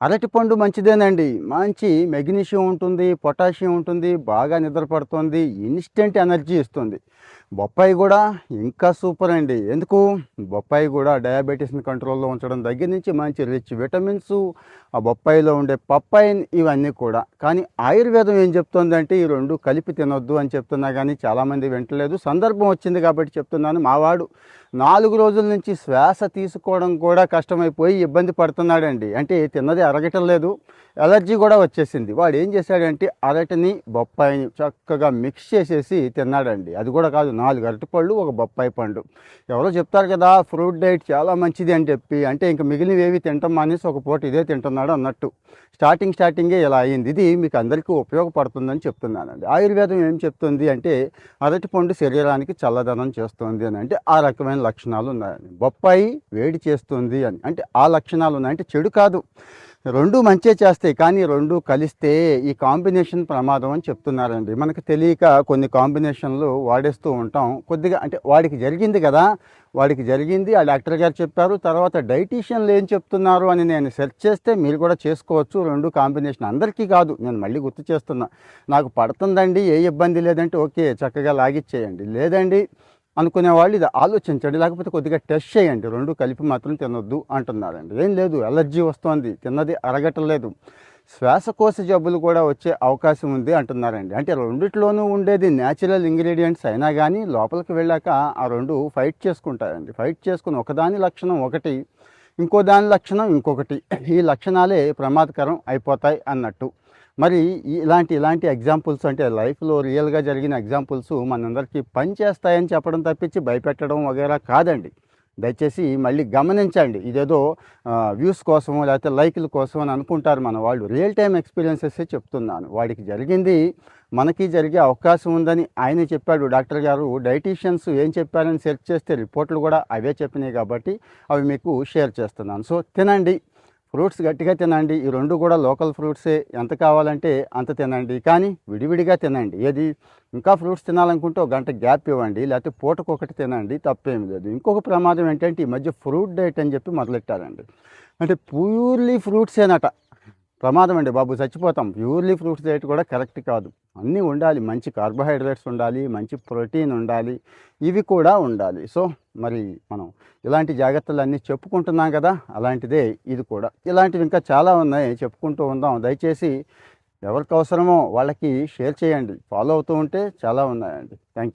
అరటిపండు మంచిదేనండి. మంచి మెగ్నీషియం ఉంటుంది పొటాషియం ఉంటుంది బాగా నిద్రపడుతుంది ఇన్స్టెంట్ ఎనర్జీ ఇస్తుంది. బొప్పాయి కూడా ఇంకా సూపర్ అండి. ఎందుకు? బొప్పాయి కూడా డయాబెటీస్ని కంట్రోల్లో ఉంచడం దగ్గర నుంచి మంచి రిచ్ విటమిన్స్ ఆ బొప్పాయిలో ఉండే పప్పాయిన్ ఇవన్నీ కూడా. కానీ ఆయుర్వేదం ఏం చెప్తోందంటే ఈ రెండు కలిపి తినొద్దు అని చెప్తున్నా కానీ చాలామంది వింటలేదు. సందర్భం వచ్చింది కాబట్టి చెప్తున్నాను. మావాడు నాలుగు రోజుల నుంచి శ్వాస తీసుకోవడం కూడా కష్టమైపోయి ఇబ్బంది పడుతున్నాడండి. అంటే తిన్నది అరగటం లేదు. ఎలర్జీ కూడా వచ్చేసింది. వాడు ఏం చేశాడంటే అరటిని బొప్పాయిని చక్కగా మిక్స్ చేసేసి తిన్నాడండి. అది కూడా కాదు నాలుగు అరటిపళ్ళు ఒక బొప్పాయి పండు. ఎవరో చెప్తారు కదా ఫ్రూట్ డైట్ చాలా మంచిది అని చెప్పి అంటే ఇంక మిగిలినవి ఏవి తింటాం మానేసి ఒక పూట ఇదే తింటున్నాడు అన్నట్టు. స్టార్టింగ్ స్టార్టింగే ఇలా అయింది. ఇది మీకు అందరికీ ఉపయోగపడుతుందని చెప్తున్నానండి. ఆయుర్వేదం ఏం చెప్తుంది అంటే అరటిపండు శరీరానికి చల్లదనం చేస్తుంది అని. అంటే ఆ రకమైన లక్షణాలు ఉన్నాయని బొప్పాయి వేడి చేస్తుంది అని. అంటే ఆ లక్షణాలు ఉన్నాయి అంటే చెడు కాదు. రెండు మంచే చేస్తాయి కానీ రెండు కలిస్తే ఈ కాంబినేషన్ ప్రమాదం అని చెప్తున్నారండి. మనకు తెలియక కొన్ని కాంబినేషన్లు వాడేస్తూ ఉంటాం. కొద్దిగా అంటే వాడికి జరిగింది కదా వాడికి జరిగింది ఆ డాక్టర్ గారు చెప్పారు తర్వాత డైటీషియన్లు ఏం చెప్తున్నారు అని నేను సెర్చ్ చేస్తే మీరు కూడా చేసుకోవచ్చు. రెండు కాంబినేషన్ అందరికీ కాదు నేను మళ్ళీ గుర్తు చేస్తున్నా. నాకు పడుతుందండి ఏ ఇబ్బంది లేదంటే ఓకే చక్కగా లాగిచ్చేయండి. లేదండి అనుకునే వాళ్ళు ఇది ఆలోచించండి లేకపోతే కొద్దిగా టెస్ట్ చేయండి రెండు కలిపి మాత్రం తినొద్దు అంటున్నారండి. ఏం లేదు ఎలర్జీ వస్తోంది తిన్నది అరగటలేదు. శ్వాసకోశ జబ్బులు కూడా వచ్చే అవకాశం ఉంది అంటున్నారండి. అంటే రెండిట్లోనూ ఉండేది న్యాచురల్ ఇంగ్రీడియంట్స్ అయినా కానీ లోపలికి వెళ్ళాక ఆ రెండు ఫైట్ చేసుకుంటారండి ఫైట్ చేసుకుని ఒకదాని లక్షణం ఒకటి ఇంకో దాని లక్షణం ఇంకొకటి. ఈ లక్షణాలే ప్రమాదకరం అయిపోతాయి అన్నట్టు. మరి ఇలాంటి ఇలాంటి ఎగ్జాంపుల్స్ అంటే లైఫ్లో రియల్గా జరిగిన ఎగ్జాంపుల్స్ మనందరికీ పని చేస్తాయని చెప్పడం తప్పించి భయపెట్టడం వగేరా కాదండి. దయచేసి మళ్ళీ గమనించండి. ఇదేదో వ్యూస్ కోసమో లేకపోతే లైక్ల కోసం అని అనుకుంటారు మన వాళ్ళు. రియల్ టైం ఎక్స్పీరియన్సెస్ చెప్తున్నాను. వాడికి జరిగింది మనకి జరిగే అవకాశం ఉందని ఆయన చెప్పాడు. డాక్టర్ గారు డైటీషియన్స్ ఏం చెప్పారని సెర్చ్ చేస్తే రిపోర్ట్లు కూడా అవే చెప్పినాయి కాబట్టి అవి మీకు షేర్ చేస్తున్నాను. సో తినండి. ఫ్రూట్స్ గట్టిగా తినండి. ఈ రెండు కూడా లోకల్ ఫ్రూట్సే. ఎంత కావాలంటే అంత తినండి. కానీ విడివిడిగా తినండి. ఏది? ఇంకా ఫ్రూట్స్ తినాలనుకుంటే ఒక గంట గ్యాప్ ఇవ్వండి. లేకపోతే ఒకటి తినండి. తప్పేమి లేదు. ఇంకొక ప్రమాదం ఏంటంటే ఈ మధ్య ఫ్రూట్ డైట్ అని చెప్పి మొదలెట్టారండి. అంటే ప్యూర్లీ ఫ్రూట్సేనట. ప్రమాదం అండి బాబు చచ్చిపోతాం. ప్యూర్లీ ఫ్రూట్స్ డైట్ కూడా కరెక్ట్ కాదు. అన్నీ ఉండాలి. మంచి కార్బోహైడ్రేట్స్ ఉండాలి మంచి ప్రోటీన్ ఉండాలి ఇవి కూడా ఉండాలి. సో మరి మనం ఇలాంటి జాగ్రత్తలు అన్నీ చెప్పుకుంటున్నాం కదా అలాంటిదే ఇది కూడా. ఇలాంటివి ఇంకా చాలా ఉన్నాయి చెప్పుకుంటూ ఉందాం. దయచేసి ఎవరికి అవసరమో వాళ్ళకి షేర్ చేయండి. ఫాలో అవుతూ ఉంటే చాలా ఉన్నాయండి. Thank you